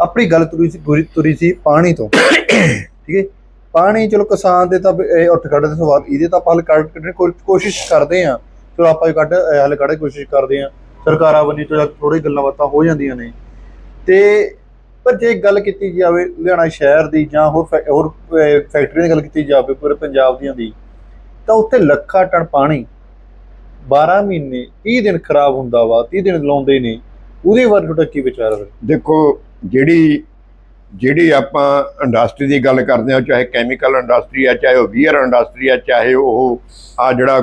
ਆਪਣੀ ਗੱਲ ਤੁਰੀ ਸੀ ਪੂਰੀ ਤੁਰੀ ਸੀ ਪਾਣੀ ਤੋਂ। ਠੀਕ ਹੈ? ਪਾਣੀ ਚਲੋ ਕਿਸਾਨ ਦੇ ਤਾਂ ਇਹ ਉੱਠ ਕੱਢ ਦੇ ਸਵਾਲ ਇਹਦੇ ਤਾਂ ਆਪਾਂ ਹੱਲ ਕੱਢ ਕੱਢਣ ਦੀ ਕੋਸ਼ਿਸ਼ ਕਰਦੇ ਆ ਚਲੋ ਆਪਾਂ ਇਹ ਕੱਢ ਹੱਲ ਕੱਢਣ ਦੀ ਕੋਸ਼ਿਸ਼ ਕਰਦੇ ਆ ਸਰਕਾਰਾਂ ਬੰਨੀ ਤੋਂ ਥੋੜੀ ਗੱਲਾਂ ਬਾਤਾਂ ਹੋ ਜਾਂਦੀਆਂ ਨੇ। ਤੇ ਪਰ ਜੇ ਗੱਲ ਕੀਤੀ ਜਾਵੇ ਲੁਧਿਆਣਾ ਸ਼ਹਿਰ ਦੀ ਜਾਂ ਹੋਰ ਫੈ- ਹੋਰ ਫੈਕਟਰੀਆਂ ਦੀ ਗੱਲ ਕੀਤੀ ਜਾਵੇ, ਪੂਰੇ ਪੰਜਾਬ ਦੀਆਂ ਦੀ, ਤਾਂ ਉੱਥੇ ਲੱਖਾਂ ਟਨ ਪਾਣੀ 12 ਮਹੀਨੇ 30 ਦਿਨ ਖਰਾਬ ਹੁੰਦਾ ਵਾ 30 ਦਿਨ ਲਾਉਂਦੇ ਨੇ। ਉਹਦੇ ਬਾਰੇ ਤੁਹਾਡਾ ਕੀ ਵਿਚਾਰ ਹੈ? ਦੇਖੋ, ਜਿਹੜੀ ਜਿਹੜੀ ਆਪਾਂ ਇੰਡਸਟਰੀ ਦੀ ਗੱਲ ਕਰਦੇ ਹਾਂ ਚਾਹੇ ਕੈਮੀਕਲ ਇੰਡਸਟਰੀ ਆ ਚਾਹੇ ਉਹ ਬੀਅਰ ਇੰਡਸਟਰੀ ਆ ਚਾਹੇ ਉਹ ਆ ਜਿਹੜਾ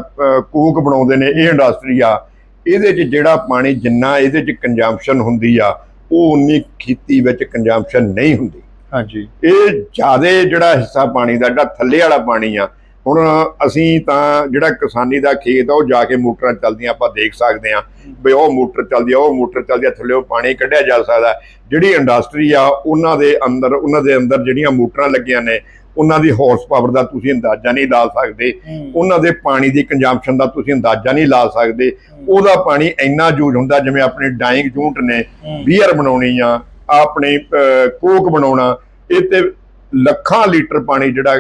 ਕੋਕ ਬਣਾਉਂਦੇ ਨੇ ਇਹ ਇੰਡਸਟਰੀ ਆ ਇਹਦੇ 'ਚ ਜਿਹੜਾ ਪਾਣੀ ਜਿੰਨਾ ਇਹਦੇ 'ਚ ਕੰਜੰਪਸ਼ਨ ਹੁੰਦੀ ਆ ਉਹ ਉਨੀ ਖੇਤੀ ਵਿੱਚ ਕੰਜੰਪਸ਼ਨ ਨਹੀਂ ਹੁੰਦੀ। ਹਾਂਜੀ। ਇਹ ਜਿਆਦੇ ਜਿਹੜਾ ਹਿੱਸਾ ਪਾਣੀ ਦਾ ਜਿਹੜਾ ਥੱਲੇ ਵਾਲਾ ਪਾਣੀ ਆ ਹੁਣ ਅਸੀਂ ਤਾਂ ਜਿਹੜਾ ਕਿਸਾਨੀ ਦਾ ਖੇਤ ਆ ਉਹ ਜਾ ਕੇ ਮੋਟਰਾਂ ਚੱਲਦੀਆਂ ਆਪਾਂ ਦੇਖ ਸਕਦੇ ਆ ਵੀ ਉਹ ਮੋਟਰ ਚੱਲਦੀ ਆ ਉਹ ਮੋਟਰ ਚੱਲਦੀ ਆ ਥੱਲੇ ਉਹ ਪਾਣੀ ਕੱਢਿਆ ਜਾ ਸਕਦਾ ਜਿਹੜੀ ਇੰਡਸਟਰੀ ਆ ਉਹਨਾਂ ਦੇ ਅੰਦਰ ਉਹਨਾਂ ਦੇ ਅੰਦਰ ਜਿਹੜੀਆਂ ਮੋਟਰਾਂ ਲੱਗੀਆਂ ਨੇ ਉਹਨਾਂ ਦੀ ਹਾਰਸ ਪਾਵਰ ਦਾ ਤੁਸੀਂ ਅੰਦਾਜ਼ਾ ਨਹੀਂ ਲਾ ਸਕਦੇ। ਉਹਨਾਂ ਦੇ ਪਾਣੀ ਦੀ ਕੰਜੰਪਸ਼ਨ ਦਾ ਤੁਸੀਂ ਅੰਦਾਜ਼ਾ ਨਹੀਂ ਲਾ ਸਕਦੇ। ਉਹਦਾ ਪਾਣੀ ਇੰਨਾ ਯੂਜ਼ ਹੁੰਦਾ ਜਿਵੇਂ ਆਪਣੇ ਡਾਈਂਗ ਯੂਨਿਟ ਨੇ ਬੀਅਰ ਬਣਾਉਣੀ ਆ ਆਪਣੇ ਕੋਕ ਬਣਾਉਣਾ ਇਹ ਤੇ ਲੱਖਾਂ ਲੀਟਰ ਪਾਣੀ ਜਿਹੜਾ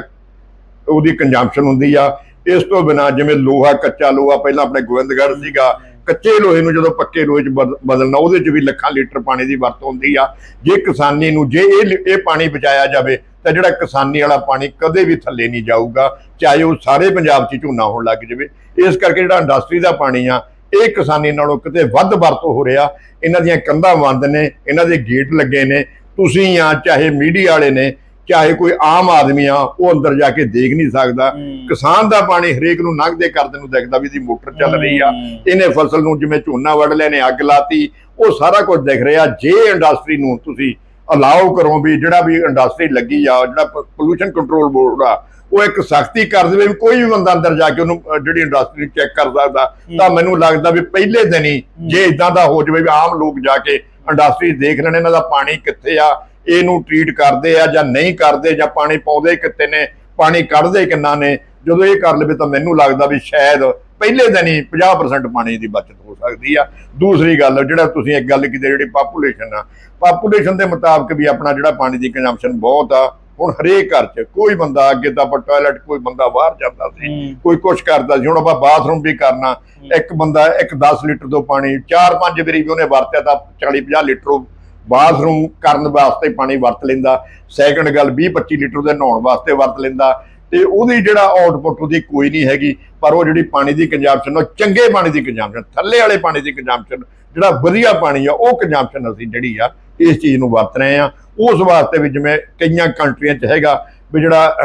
ਉਹਦੀ ਕੰਜੰਪਸ਼ਨ ਹੁੰਦੀ ਆ। ਇਸ ਤੋਂ ਬਿਨਾ ਜਿਵੇਂ ਲੋਹਾ ਕੱਚਾ ਲੋਹਾ ਪਹਿਲਾਂ ਆਪਣੇ ਗੋਬਿੰਦਗੜ੍ਹ ਸੀਗਾ ਕੱਚੇ ਲੋਹੇ ਨੂੰ ਜਦੋਂ ਪੱਕੇ ਲੋਹੇ 'ਚ ਬਦ- ਬਦਲਣਾ ਉਹਦੇ 'ਚ ਵੀ ਲੱਖਾਂ ਲੀਟਰ ਪਾਣੀ ਦੀ ਵਰਤੋਂ ਹੁੰਦੀ ਆ। ਜੇ ਕਿਸਾਨੀ ਨੂੰ ਜੇ ਇਹ ਇਹ ਪਾਣੀ ਬਚਾਇਆ ਜਾਵੇ ਤਾਂ ਜਿਹੜਾ ਕਿਸਾਨੀ ਵਾਲਾ ਪਾਣੀ ਕਦੇ ਵੀ ਥੱਲੇ ਨਹੀਂ ਜਾਊਗਾ ਚਾਹੇ ਉਹ ਸਾਰੇ ਪੰਜਾਬ 'ਚ ਝੋਨਾ ਹੋਣ ਲੱਗ ਜਾਵੇ। ਇਸ ਕਰਕੇ ਜਿਹੜਾ ਇੰਡਸਟਰੀ ਦਾ ਪਾਣੀ ਆ ਇਹ ਕਿਸਾਨੀ ਨਾਲੋਂ ਕਿਤੇ ਵੱਧ ਵਰਤੋਂ ਹੋ ਰਿਹਾ। ਇਹਨਾਂ ਦੀਆਂ ਕੰਧਾਂ ਬੰਦ ਨੇ ਇਹਨਾਂ ਦੇ ਗੇਟ ਲੱਗੇ ਨੇ। ਤੁਸੀਂ ਆ ਚਾਹੇ ਮੀਡੀਆ ਵਾਲੇ ਨੇ ਚਾਹੇ ਕੋਈ ਆਮ ਆਦਮੀ ਆ ਉਹ ਅੰਦਰ ਜਾ ਕੇ ਦੇਖ ਨਹੀਂ ਸਕਦਾ। ਕਿਸਾਨ ਦਾ ਪਾਣੀ ਹਰੇਕ ਨੂੰ ਲੰਘਦੇ ਕਰਦੇ ਨੂੰ ਦਿਖਦਾ ਵੀ ਇਹਦੀ ਮੋਟਰ ਚੱਲ ਰਹੀ ਆ। ਇਹਨੇ ਫਸਲ ਨੂੰ ਜਿਵੇਂ ਝੋਨਾ ਵੱਢ ਲਿਆ ਨੇ ਅੱਗ ਲਾਤੀ ਉਹ ਸਾਰਾ ਕੁਝ ਦਿਖ ਰਿਹਾ। ਜੇ ਇੰਡਸਟਰੀ ਨੂੰ ਤੁਸੀਂ ਅਲਾਉ ਕਰੋ ਵੀ ਜਿਹੜਾ ਵੀ ਇੰਡਸਟਰੀ ਲੱਗੀ ਆ ਜਿਹੜਾ ਪੋਲੂਸ਼ਨ ਕੰਟਰੋਲ ਬੋਰਡ ਆ ਉਹ ਇੱਕ ਸਖਤੀ ਕਰ ਦੇਵੇ ਵੀ ਕੋਈ ਵੀ ਬੰਦਾ ਅੰਦਰ ਜਾ ਕੇ ਉਹਨੂੰ ਜਿਹੜੀ ਇੰਡਸਟਰੀ ਨੂੰ ਚੈੱਕ ਕਰ ਸਕਦਾ। ਤਾਂ ਮੈਨੂੰ ਲੱਗਦਾ ਵੀ ਪਹਿਲੇ ਦਿਨ ਹੀ ਜੇ ਇਦਾਂ ਦਾ ਹੋ ਜਾਵੇ ਵੀ ਆਮ ਲੋਕ ਜਾ ਕੇ ਇੰਡਸਟਰੀ ਦੇਖ ਲੈਣ ਇਹਨਾਂ ਦਾ ਪਾਣੀ ਕਿੱਥੇ ਆ ਇਹਨੂੰ ਟ੍ਰੀਟ ਕਰਦੇ ਆ ਜਾਂ ਨਹੀਂ ਕਰਦੇ ਜਾਂ ਪਾਣੀ ਪਾਉਂਦੇ ਕਿੱਥੇ ਨੇ ਪਾਣੀ ਕੱਢਦੇ ਕਿੰਨਾ ਨੇ ਜਦੋਂ ਇਹ ਕਰ ਲਵੇ ਤਾਂ ਮੈਨੂੰ ਲੱਗਦਾ ਵੀ ਸ਼ਾਇਦ ਪਹਿਲੇ ਦਿਨ ਹੀ 50% ਪਾਣੀ ਦੀ ਬਚਤ ਹੋ ਸਕਦੀ ਆ। ਦੂਸਰੀ ਗੱਲ ਜਿਹੜਾ ਤੁਸੀਂ ਇੱਕ ਗੱਲ ਕੀਤੀ ਜਿਹੜੀ ਪਾਪੂਲੇਸ਼ਨ ਆ ਪਾਪੂਲੇਸ਼ਨ ਦੇ ਮੁਤਾਬਕ ਵੀ ਆਪਣਾ ਜਿਹੜਾ ਪਾਣੀ ਦੀ ਕੰਜ਼ੰਪਸ਼ਨ ਬਹੁਤ ਆ ਹੁਣ ਹਰੇਕ ਘਰ 'ਚ ਕੋਈ ਬੰਦਾ ਅੱਗੇ ਤਾਂ ਆਪਾਂ ਟਾਇਲਟ ਕੋਈ ਬੰਦਾ ਬਾਹਰ ਜਾਂਦਾ ਸੀ ਕੋਈ ਕੁਛ ਕਰਦਾ ਸੀ ਹੁਣ ਆਪਾਂ ਬਾਥਰੂਮ ਵੀ ਕਰਨਾ ਇੱਕ ਬੰਦਾ ਇੱਕ 10 ਲੀਟਰ ਤੋਂ ਪਾਣੀ 4-5 ਵਾਰੀ ਵੀ ਉਹਨੇ ਵਰਤਿਆ ਤਾਂ 40-50 ਲੀਟਰ ਉਹ ਬਾਥਰੂਮ ਕਰਨ ਵਾਸਤੇ ਪਾਣੀ ਵਰਤ ਲੈਂਦਾ ਸੈਕੰਡ ਗੱਲ 20-25 ਲੀਟਰ ਦੇ ਨਹਾਉਣ ਵਾਸਤੇ ਵਰਤ ਲੈਂਦਾ, ਤੇ ਉਹਦੀ ਜਿਹੜਾ ਆਊਟਪੁੱਟ ਉਹਦੀ ਕੋਈ ਨਹੀਂ ਹੈਗੀ, ਪਰ ਉਹ ਜਿਹੜੀ ਪਾਣੀ ਦੀ ਕੰਜ਼ੰਪਸ਼ਨ ਉਹ ਚੰਗੇ ਪਾਣੀ ਦੀ ਕੰਜ਼ੰਪਸ਼ਨ ਥੱਲੇ ਵਾਲੇ ਪਾਣੀ ਦੀ ਕੰਜ਼ੰਪਸ਼ਨ ਜਿਹੜਾ ਵਧੀਆ ਪਾਣੀ ਆ, ਉਹ ਕੰਜ਼ੰਪਸ਼ਨ ਅਸੀਂ ਜਿਹੜੀ ਆ, ਇਸ ਚੀਜ਼ ਨੂੰ ਵਰਤ ਰਹੇ ਆ। ਉਸ ਵਾਸਤੇ ਵੀ ਜਿਵੇਂ ਕਈਆਂ ਕੰਟਰੀਆਂ 'ਚ ਹੈਗਾ ਵੀ ਜਿਹੜਾ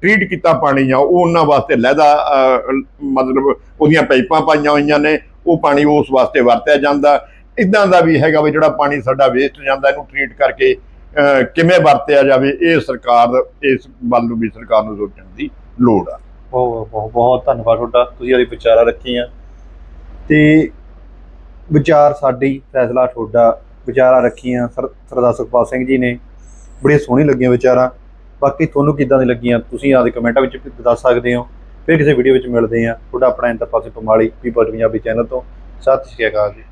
ਟ੍ਰੀਟ ਕੀਤਾ ਪਾਣੀ ਆ, ਉਹ ਉਹਨਾਂ ਵਾਸਤੇ ਲਹਿਦਾ ਮਤਲਬ ਉਹਦੀਆਂ ਪਾਈਪਾਂ ਪਾਈਆਂ ਹੋਈਆਂ ਨੇ, ਉਹ ਪਾਣੀ ਉਸ ਵਾਸਤੇ ਵਰਤਿਆ ਜਾਂਦਾ। ਇਦਾਂ ਦਾ ਵੀ ਹੈਗਾ ਵੀ ਜਿਹੜਾ ਪਾਣੀ ਸਾਡਾ ਵੇਸਟ ਜਾਂਦਾ, ਇਹਨੂੰ ਟ੍ਰੀਟ ਕਰਕੇ ਕਿਵੇਂ ਵਰਤਿਆ ਜਾਵੇ, ਇਹ ਸਰਕਾਰ, ਇਸ ਵੱਲ ਨੂੰ ਵੀ ਸਰਕਾਰ ਨੂੰ ਸੋਚਣ ਦੀ ਲੋੜ ਆ। ਬਹੁਤ ਬਹੁਤ ਬਹੁਤ ਧੰਨਵਾਦ ਤੁਹਾਡਾ। ਤੁਸੀਂ ਉਹਦੀ ਵਿਚਾਰਾ ਰੱਖੀਆਂ। ਤੇ ਵਿਚਾਰ ਸਾਡੀ, ਫੈਸਲਾ ਤੁਹਾਡਾ, ਵਿਚਾਰਾ ਰੱਖੀਆਂ। ਸਰ, ਸਰਦਾਰ ਸੁਖਪਾਲ ਸਿੰਘ ਜੀ ਨੇ। ਬੜੀ ਸੋਹਣੀ ਲੱਗੀਆਂ ਵਿਚਾਰਾਂ। ਬਾਕੀ ਤੁਹਾਨੂੰ ਕਿੱਦਾਂ ਦੀ ਲੱਗੀਆਂ, ਤੁਸੀਂ ਆਪਦੇ ਕਮੈਂਟਾਂ ਵਿੱਚ ਵੀ ਦੱਸ ਸਕਦੇ ਹੋ। ਫਿਰ ਕਿਸੇ ਵੀਡੀਓ ਵਿੱਚ ਮਿਲਦੇ ਆ ਤੁਹਾਡਾ ਆਪਣਾ ਇੰਦਰ ਪਾਸੇ ਪਮਾਲੀ ਪੀਪਲ ਪੰਜਾਬੀ ਚੈਨਲ ਤੋਂ। ਸਤਿ ਸ਼੍ਰੀ ਅਕਾਲ ਜੀ।